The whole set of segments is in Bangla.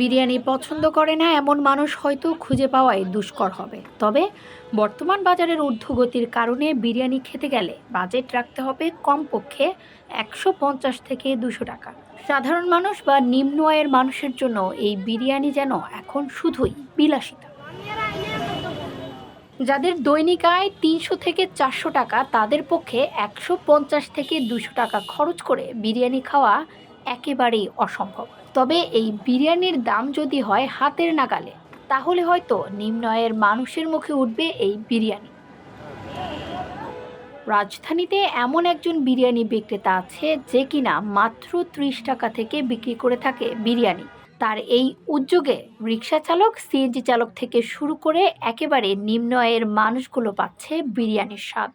বিরিয়ানি পছন্দ করে না, এমন মানুষ হয়তো খুঁজে পাওয়াই দুষ্কর হবে। তবে বর্তমান বাজারের ঊর্ধ্বগতির কারণে বিরিয়ানি খেতে গেলে বাজেট রাখতে হবে কমপক্ষে একশো পঞ্চাশ থেকে দুশো টাকা। সাধারণ মানুষ বা নিম্ন আয়ের মানুষের জন্য এই বিরিয়ানি যেন এখন শুধুই বিলাসিতা। যাদের দৈনিক আয় তিনশো থেকে চারশো টাকা, তাদের পক্ষে একশো পঞ্চাশ থেকে দুশো টাকা খরচ করে বিরিয়ানি খাওয়া একেবারেই অসম্ভব। তবে এই বিরিয়ানির দাম যদি হয় হাতের নাগালে, তাহলে হয়তো নিম্ন আয়ের মানুষের মুখে উঠবে এই বিরিয়ানি। রাজধানীতে এমন একজন বিরিয়ানি বিক্রেতা আছে যে কিনা মাত্র ত্রিশ টাকা থেকে বিক্রি করে থাকে বিরিয়ানি। তার এই উদ্যোগে রিক্সা চালক, সিএনজি চালক থেকে শুরু করে একেবারে নিম্ন আয়ের মানুষগুলো পাচ্ছে বিরিয়ানির স্বাদ।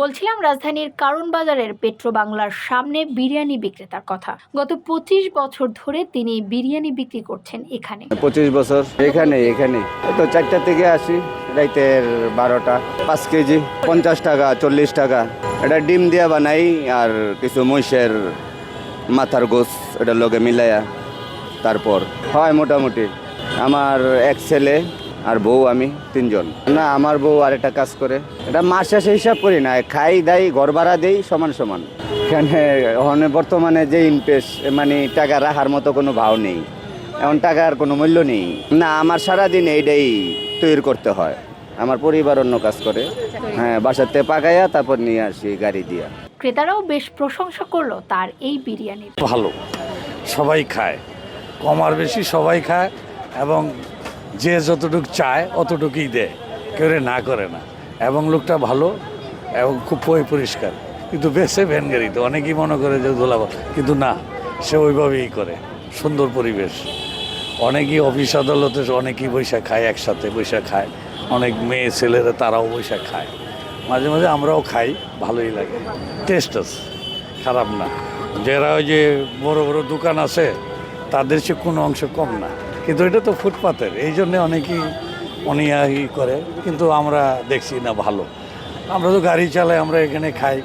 বলছিলাম রাজধানীর কারণ বাজারের পেট্রো বাংলার সামনে বিরিয়ানি বিক্রেতার কথা। গত পঁচিশ বছর ধরে তিনি বিরিয়ানি বিক্রি করছেন এখানে। পঁচিশ বছর এখানে এখানে। তো চারটা থেকে আসি, রাইতের বারোটা। পাঁচ কেজি, পঞ্চাশ টাকা, চল্লিশ টাকা। এটা ডিম দিয়া বানাই আর কিছু মহিষের মাথার গোস এটা লগে মিলাইয়া তারপর। হয় মোটামুটি। আমার এক ছেলে আর বউ আমি তিনজন। না আমার বউ আরেকটা কাজ করে। এটা মাস শেষে হিসাব করি না খাই দাই ঘর ভাড়া দেই সমান সমান। এখানে ওখানে বর্তমানে যে ইনভেস্ট মানে টাকা রাখার মতো কোনো ভাও নেই। এমন টাকার কোনো মূল্য নেই। না আমার সারাদিন এইটাই তৈরি করতে হয়। আমার পরিবার অন্য কাজ করে। হ্যাঁ বাসাতে পাকাইয়া তারপর নিয়ে আসি গাড়ি দিয়া। ক্রেতারাও বেশ প্রশংসা করল তার এই বিরিয়ানি ভালো। সবাই খায়। কম আর বেশি সবাই খায় এবং যে যতটুকু চায় অতটুকুই দেয়। কেউ না করে না। এবং লোকটা ভালো এবং খুব পরি- পরিষ্কার। কিন্তু বেশে ভ্যান গাড়িতে অনেকেই মনে করে যে ধোলাবা কিন্তু না, সে ওইভাবেই করে। সুন্দর পরিবেশ। অনেকেই অফিস আদালতে অনেকেই বৈশাখ খায়, একসাথে বৈশাখ খায়। অনেক মেয়ে ছেলেরা তারাও বৈশাখ খায়। মাঝে মাঝে আমরাও খাই, ভালোই লাগে। টেস্ট আছে। খারাপ না। যারা ওই যে বড় বড় দোকান আছে, তাদের সে কোনো অংশ কম না। কিন্তু এটা তো ফুটপাতের, এই জন্যে অনেকেই অনিয়াহি করে, কিন্তু আমরা দেখছি না ভালো। আমরা তো গাড়ি চালাই, আমরা এখানে খাই,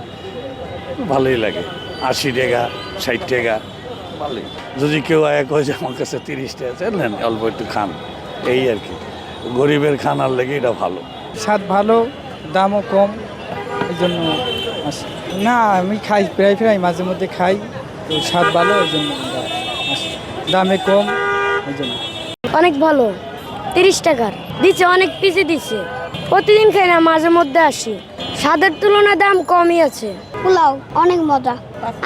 ভালোই লাগে। আশি টাকা, ষাট টাকা, ভালোই। যদি কেউ এক হয় যে আমার কাছে তিরিশ টাকা আছে নেন, অল্প একটু খান। এই আর কি। গরিবের খানার লেগে এটা ভালো। স্বাদ ভালো, দামও কম, এই জন্য না, আমি খাই, প্রায় প্রায় মাঝে মধ্যে খাই, তো স্বাদ ভালো ওই জন্য দামে কম ওই জন্য। অনেক ভালো তিরিশ টাকার। দিচ্ছে অনেক পিছিয়ে দিচ্ছে প্রতিদিন খাই না মাঝে মধ্যে আসি। স্বাদের তুলনায় দাম কমই আছে। পোলাও অনেক মজা।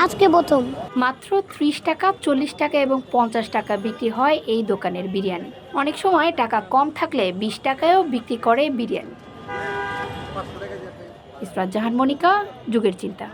আজকে প্রথম। মাত্র ত্রিশ টাকা চল্লিশ টাকা এবং পঞ্চাশ টাকা বিক্রি হয় এই দোকানের বিরিয়ানি। অনেক সময় টাকা কম থাকলে বিশ টাকায়ও বিক্রি করে বিরিয়ানি। ইসরাত জাহান মনিকা যুগের চিন্তা।